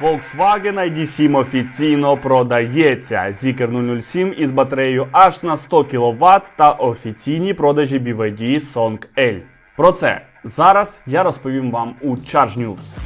Volkswagen ID7 офіційно продається. Zikr 007 із батареєю аж на 100 кВт та офіційні продажі BYD Song L. Про це зараз я розповім вам у Charge News.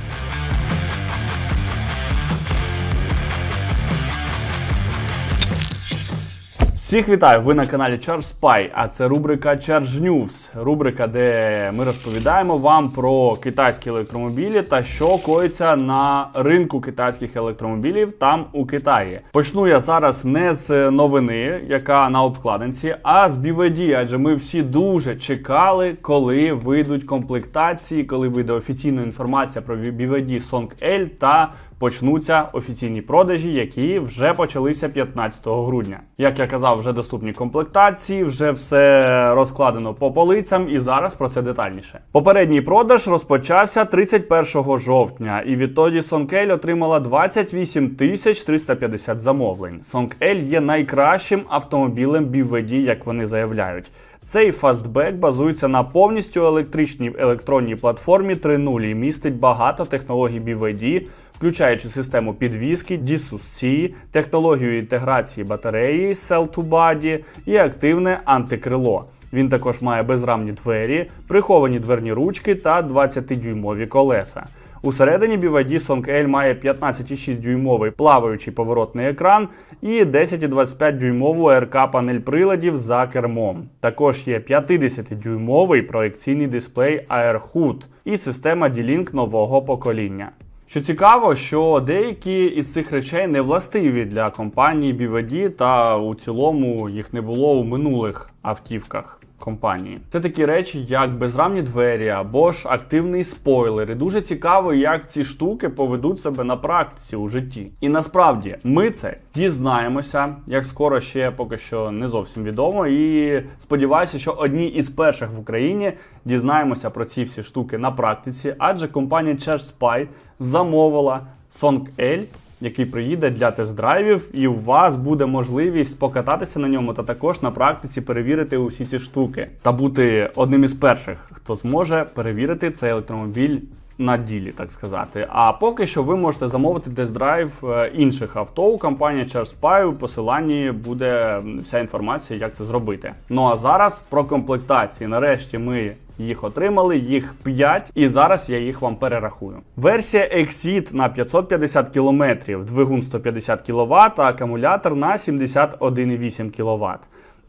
Всіх вітаю! Ви на каналі Charge Spy, а це рубрика Charge News. Рубрика, де ми розповідаємо вам про китайські електромобілі та що коїться на ринку китайських електромобілів там у Китаї. Почну я зараз не з новини, яка на обкладинці, а з BVD, адже ми всі дуже чекали, коли вийдуть комплектації, коли вийде офіційна інформація про BVD Song L та почнуться офіційні продажі, які вже почалися 15 грудня. Як я казав, вже доступні комплектації, вже все розкладено по полицям, і зараз про це детальніше. Попередній продаж розпочався 31 жовтня, і відтоді Сонкель отримала 28 тисяч 350 замовлень. Сонкель є найкращим автомобілем BVD, як вони заявляють. Цей фастбек базується на повністю електричній електронній платформі 3.0 і містить багато технологій BVD, включаючи систему підвіски, DSUC, технологію інтеграції батареї Cell to Body і активне антикрило. Він також має безрамні двері, приховані дверні ручки та 20-дюймові колеса. Усередині BYD Song L має 15,6 дюймовий плаваючий поворотний екран і 10,25 дюймову РК панель приладів за кермом. Також є 50-дюймовий проекційний дисплей AirHood і система D-Link нового покоління. Що цікаво, що деякі із цих речей не властиві для компанії BVD, та у цілому їх не було у минулих автівках компанії. Це такі речі, як безрамні двері або ж активний спойлер. І дуже цікаво, як ці штуки поведуть себе на практиці у житті. І насправді ми це дізнаємося, як скоро ще поки що не зовсім відомо. І сподіваюся, що одні із перших в Україні дізнаємося про ці всі штуки на практиці, адже компанія Spy замовила Song L який приїде для тест-драйвів, і у вас буде можливість покататися на ньому та також на практиці перевірити усі ці штуки та бути одним із перших, хто зможе перевірити цей електромобіль. На ділі, так сказати. А поки що ви можете замовити тест-драйв е, інших авто у компанії ChargeSpy. У посиланні буде вся інформація, як це зробити. Ну а зараз про комплектації. Нарешті ми їх отримали, їх 5, і зараз я їх вам перерахую. Версія Exit на 550 км, двигун 150 кВт, а акумулятор на 71,8 кВт.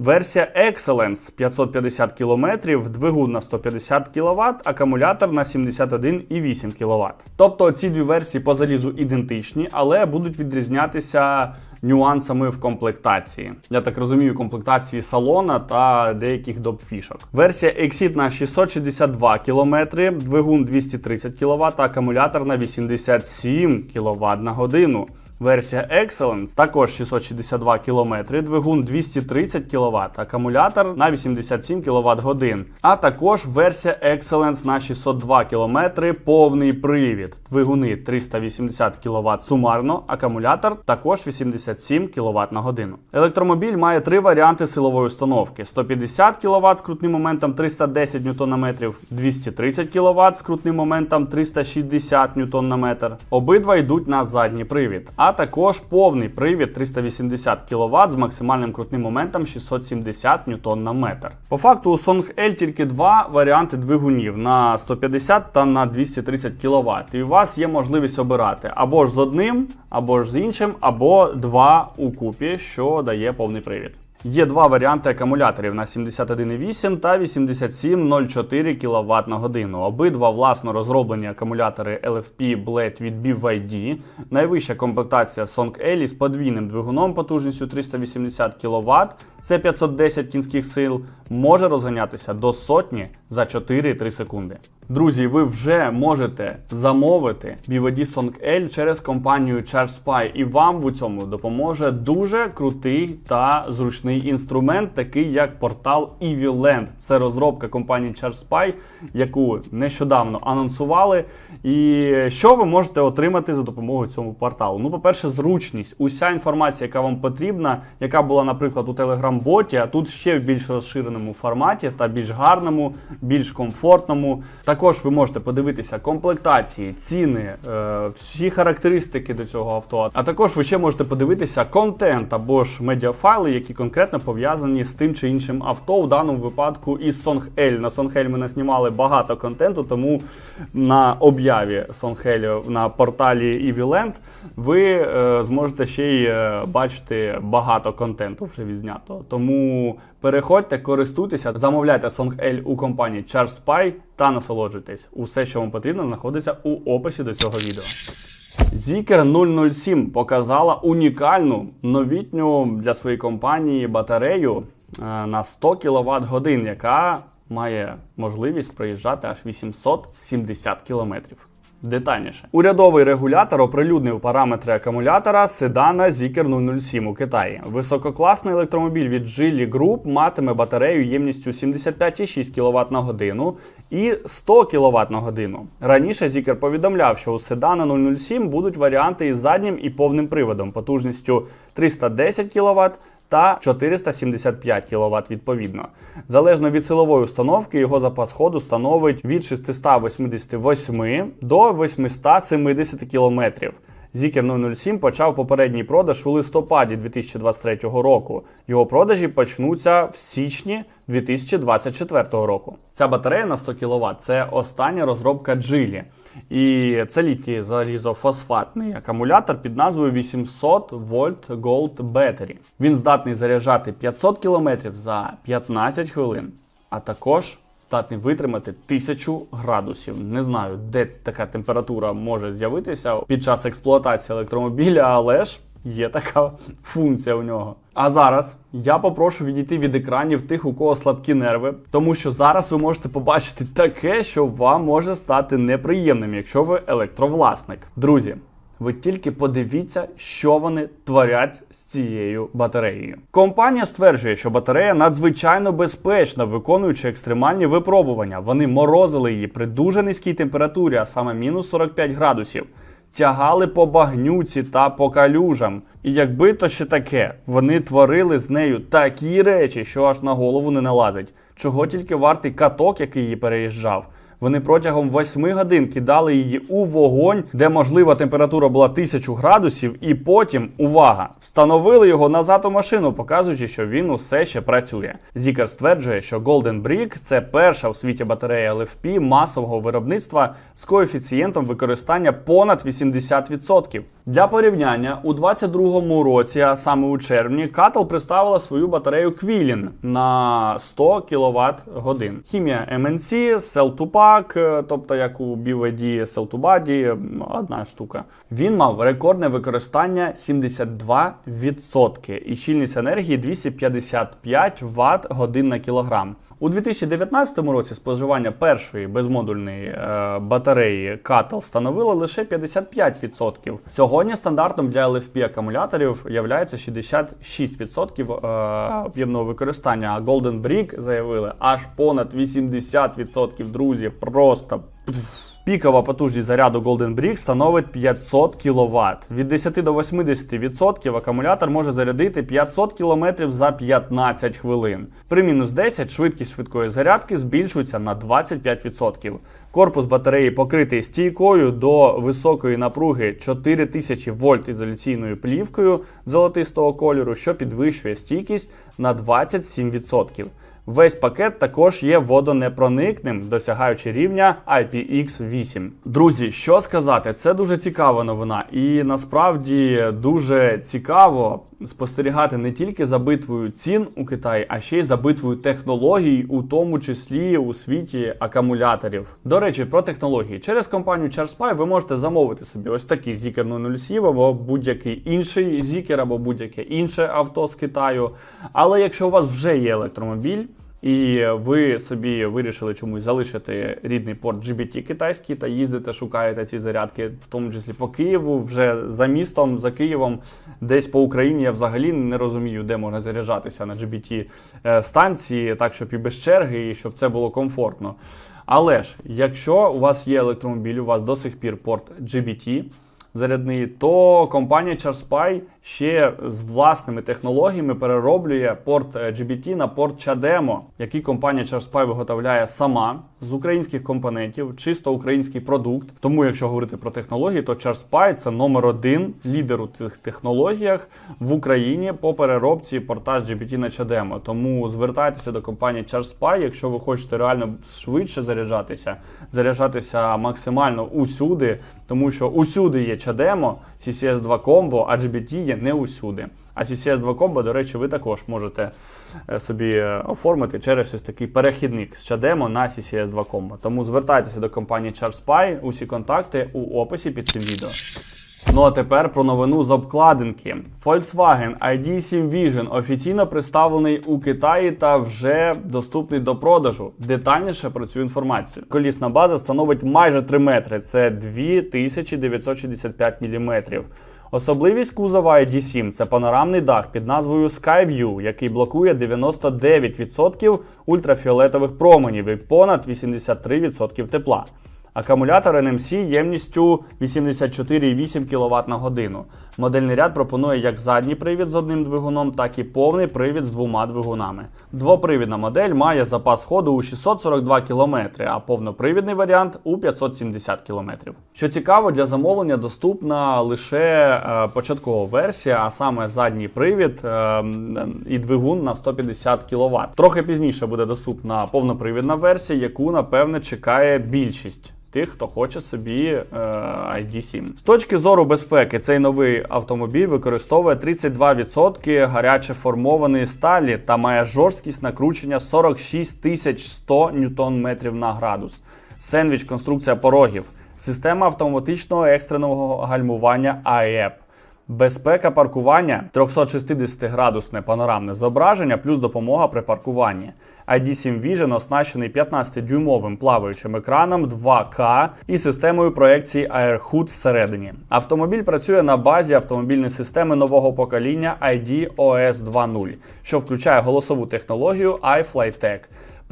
Версія Excellence 550 км, двигун на 150 кВт, акумулятор на 71,8 кВт. Тобто ці дві версії по залізу ідентичні, але будуть відрізнятися нюансами в комплектації. Я так розумію, комплектації салона та деяких допфішок. Версія Exit на 662 км, двигун 230 кВт, акумулятор на 87 кВт на годину. Версія Excellence також 662 км, двигун 230 кВт, акумулятор на 87 кВт годин. А також версія Excellence на 602 км, повний привід, двигуни 380 кВт сумарно, акумулятор також 87 кВт на годину. Електромобіль має три варіанти силової установки: 150 кВт з крутним моментом 310 Нм, 230 кВт з крутним моментом 360 Нм. Обидва йдуть на задній привід. А також повний привід 380 кВт з максимальним крутним моментом 670 ньютон на метр. По факту у Song L тільки два варіанти двигунів на 150 та на 230 кВт. І у вас є можливість обирати або ж з одним, або ж з іншим, або два у купі, що дає повний привід. Є два варіанти акумуляторів на 71,8 та 87,04 кВт на годину. Обидва власно розроблені акумулятори LFP Blade від BYD. Найвища комплектація Song L з подвійним двигуном потужністю 380 кВт, це 510 кінських сил, може розганятися до сотні за 4-3 секунди. Друзі, ви вже можете замовити BVD Song L через компанію ChargeSpy, і вам у цьому допоможе дуже крутий та зручний інструмент, такий як портал EVLand. Це розробка компанії ChargeSpy, яку нещодавно анонсували. І що ви можете отримати за допомогою цього порталу? Ну, по-перше, зручність. Уся інформація, яка вам потрібна, яка була, наприклад, у Telegram Рамботі, а тут ще в більш розширеному форматі та більш гарному, більш комфортному. Також ви можете подивитися комплектації, ціни, е, всі характеристики до цього авто. А також ви ще можете подивитися контент або ж медіафайли, які конкретно пов'язані з тим чи іншим авто. У даному випадку із Songel. На Songel ми наснімали багато контенту, тому на об'яві Songel на порталі EVLand ви е, зможете ще й е, бачити багато контенту вже Тому переходьте, користуйтеся, замовляйте Songel у компанії ChargeSpy та насолоджуйтесь. Усе, що вам потрібно, знаходиться у описі до цього відео. Zikr 007 показала унікальну новітню для своєї компанії батарею е, на 100 кВт годин, яка має можливість проїжджати аж 870 км. Детальніше. Урядовий регулятор оприлюднив параметри акумулятора седана Zikr 007 у Китаї. Висококласний електромобіль від Geely Group матиме батарею ємністю 75,6 кВт на годину і 100 кВт на годину. Раніше Zikr повідомляв, що у седана 007 будуть варіанти із заднім і повним приводом потужністю 310 кВт та 475 кВт відповідно. Залежно від силової установки, його запас ходу становить від 688 до 870 км. Zikr 007 почав попередній продаж у листопаді 2023 року. Його продажі почнуться в січні 2024 року. Ця батарея на 100 кВт це остання розробка Geely. І це літій залізофосфатний акумулятор під назвою 800 вольт Gold Battery. Він здатний заряджати 500 км за 15 хвилин, а також здатний витримати 1000 градусів. Не знаю, де така температура може з'явитися під час експлуатації електромобіля, але ж є така функція у нього. А зараз я попрошу відійти від екранів тих, у кого слабкі нерви, тому що зараз ви можете побачити таке, що вам може стати неприємним, якщо ви електровласник. Друзі. Ви тільки подивіться, що вони творять з цією батареєю. Компанія стверджує, що батарея надзвичайно безпечна, виконуючи екстремальні випробування. Вони морозили її при дуже низькій температурі, а саме мінус 45 градусів. Тягали по багнюці та по калюжам. І якби то ще таке, вони творили з нею такі речі, що аж на голову не налазить. Чого тільки вартий каток, який її переїжджав. Вони протягом 8 годин кидали її у вогонь, де можлива температура була 1000 градусів, і потім, увага, встановили його назад у машину, показуючи, що він усе ще працює. Зікер стверджує, що Golden Brick – це перша в світі батарея LFP масового виробництва з коефіцієнтом використання понад 80%. Для порівняння у 2022 році, а саме у червні, Катл представила свою батарею Quilin на 100 кВт годин. Хімія MNC, Cell to Pack, е, тобто як у BVD Cell to Body, одна штука. Він мав рекордне використання 72% і щільність енергії 255 Вт годин на кілограм. У 2019 році споживання першої безмодульної е, батареї CATL становило лише 55%. Сьогодні стандартом для LFP акумуляторів є 66% е, об'ємного використання, а Golden Brick заявили аж понад 80%, друзі. Просто пф. Пікова потужність заряду Golden Brick становить 500 кВт. Від 10 до 80% акумулятор може зарядити 500 км за 15 хвилин. При мінус 10 швидкість швидкої зарядки збільшується на 25%. Корпус батареї покритий стійкою до високої напруги 4000 вольт ізоляційною плівкою золотистого кольору, що підвищує стійкість на 27%. Весь пакет також є водонепроникним, досягаючи рівня IPX8. Друзі, що сказати, це дуже цікава новина, і насправді дуже цікаво спостерігати не тільки за битвою цін у Китаї, а ще й за битвою технологій, у тому числі у світі акумуляторів. До речі, про технології через компанію ChargeSpy ви можете замовити собі ось такий Zikr 007 або будь-який інший Zikr, або будь-яке інше авто з Китаю. Але якщо у вас вже є електромобіль, і ви собі вирішили чомусь залишити рідний порт GBT китайський та їздите, шукаєте ці зарядки, в тому числі по Києву, вже за містом, за Києвом, десь по Україні. Я взагалі не розумію, де можна заряджатися на GBT е, станції, так щоб і без черги, і щоб це було комфортно. Але ж, якщо у вас є електромобіль, у вас до сих пір порт GBT, зарядний, то компанія ChargeSpy ще з власними технологіями перероблює порт е, GBT на порт CHAdeMO, який компанія ChargeSpy виготовляє сама з українських компонентів, чисто український продукт. Тому, якщо говорити про технології, то ChargeSpy це номер один лідер у цих технологіях в Україні по переробці порта з GBT на CHAdeMO. Тому звертайтеся до компанії ChargeSpy, якщо ви хочете реально швидше заряджатися, заряджатися максимально усюди, тому що усюди є CHAdeMO, CCS 2 Combo, а GBT є не усюди. А CCS 2 Combo, до речі, ви також можете е, собі е, оформити через ось такий перехідник з чадемо на CCS 2 Combo. Тому звертайтеся до компанії ChargeSpy, усі контакти у описі під цим відео. Ну а тепер про новину з обкладинки. Volkswagen ID7 Vision офіційно представлений у Китаї та вже доступний до продажу. Детальніше про цю інформацію. Колісна база становить майже 3 метри, це 2965 мм. Особливість кузова ID7 – це панорамний дах під назвою Skyview, який блокує 99% ультрафіолетових променів і понад 83% тепла. Акумулятор NMC ємністю 84,8 кВт на годину. Модельний ряд пропонує як задній привід з одним двигуном, так і повний привід з двома двигунами. Двопривідна модель має запас ходу у 642 км, а повнопривідний варіант у 570 км. Що цікаво, для замовлення доступна лише е, початкова версія, а саме задній привід е, і двигун на 150 кВт. Трохи пізніше буде доступна повнопривідна версія, яку напевне чекає більшість тих, хто хоче собі е, ID7. З точки зору безпеки, цей новий автомобіль використовує 32% гаряче формованої сталі та має жорсткість накручення 46 100 Нм на градус. Сендвіч конструкція порогів, система автоматичного екстреного гальмування AEP. Безпека паркування 360-градусне панорамне зображення плюс допомога при паркуванні. ID7 Vision оснащений 15-дюймовим плаваючим екраном 2К і системою проекції AirHood всередині. Автомобіль працює на базі автомобільної системи нового покоління ID OS 2.0, що включає голосову технологію iFlyTech.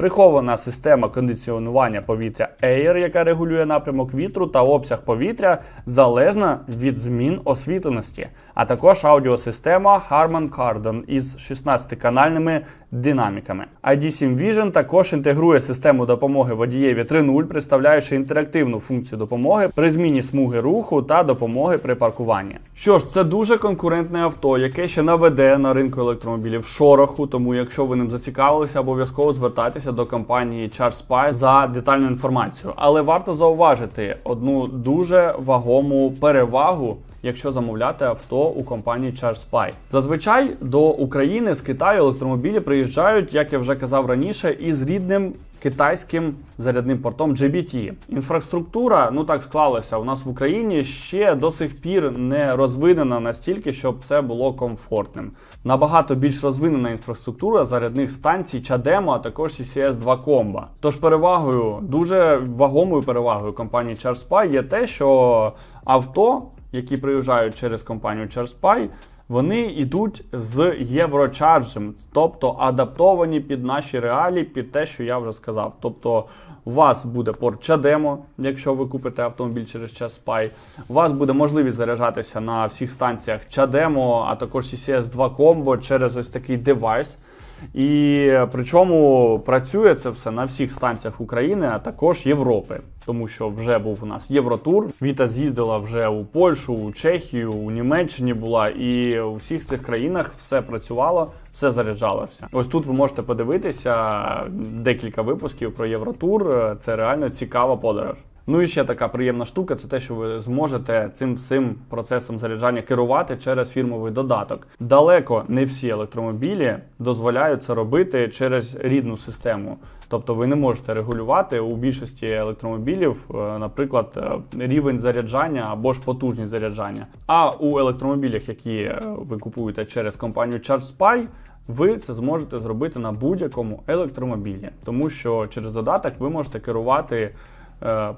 Прихована система кондиціонування повітря Air, яка регулює напрямок вітру та обсяг повітря залежно від змін освітленості, а також аудіосистема Harman Kardon із 16-канальними динаміками. ID7 Vision також інтегрує систему допомоги водієві 3.0, представляючи інтерактивну функцію допомоги при зміні смуги руху та допомоги при паркуванні. Що ж, це дуже конкурентне авто, яке ще наведе на ринку електромобілів шороху. Тому, якщо ви ним зацікавилися, обов'язково звертайтеся до компанії ChargeSpy за детальну інформацію. Але варто зауважити одну дуже вагому перевагу. Якщо замовляти авто у компанії ChargeSpy. зазвичай до України з Китаю електромобілі приїжджають, як я вже казав раніше, із рідним китайським зарядним портом GBT. Інфраструктура, ну так склалося, у нас в Україні ще до сих пір не розвинена настільки, щоб це було комфортним. Набагато більш розвинена інфраструктура зарядних станцій CHAdeMO, а також CCS 2 Combo. Тож перевагою, дуже вагомою перевагою компанії ChargeSpy є те, що авто, які приїжджають через компанію ChargeSpy, вони йдуть з єврочарджем, тобто адаптовані під наші реалії, під те, що я вже сказав. Тобто у вас буде порт Чадемо, якщо ви купите автомобіль через час Spy. У вас буде можливість заряджатися на всіх станціях CHAdeMO, а також CCS 2 Combo через ось такий девайс. І причому працює це все на всіх станціях України, а також Європи, тому що вже був у нас Євротур. Віта з'їздила вже у Польщу, у Чехію, у Німеччині була, і у всіх цих країнах все працювало, все заряджалося. Ось тут ви можете подивитися декілька випусків про Євротур. Це реально цікава подорож. Ну і ще така приємна штука це те, що ви зможете цим всім процесом заряджання керувати через фірмовий додаток. Далеко не всі електромобілі дозволяють це робити через рідну систему. Тобто ви не можете регулювати у більшості електромобілів, е, наприклад, е, рівень заряджання або ж потужність заряджання. А у електромобілях, які е, ви купуєте через компанію ChargeSpy, ви це зможете зробити на будь-якому електромобілі, тому що через додаток ви можете керувати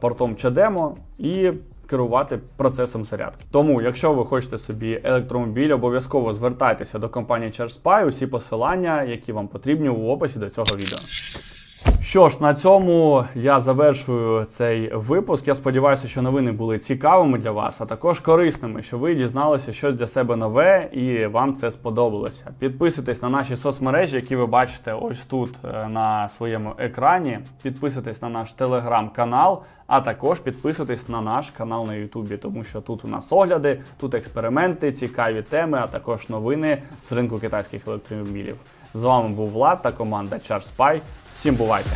портом CHAdeMO і керувати процесом зарядки. Тому, якщо ви хочете собі електромобіль, обов'язково звертайтеся до компанії ChargeSpy, усі посилання, які вам потрібні у описі до цього відео. Що ж, на цьому я завершую цей випуск. Я сподіваюся, що новини були цікавими для вас, а також корисними, що ви дізналися щось для себе нове і вам це сподобалося. Підписуйтесь на наші соцмережі, які ви бачите ось тут е, на своєму екрані. Підписуйтесь на наш телеграм-канал, а також підписуйтесь на наш канал на Ютубі, тому що тут у нас огляди, тут експерименти, цікаві теми, а також новини з ринку китайських електромобілів. З вами був Влад та команда CharSpy. Всім бувайте!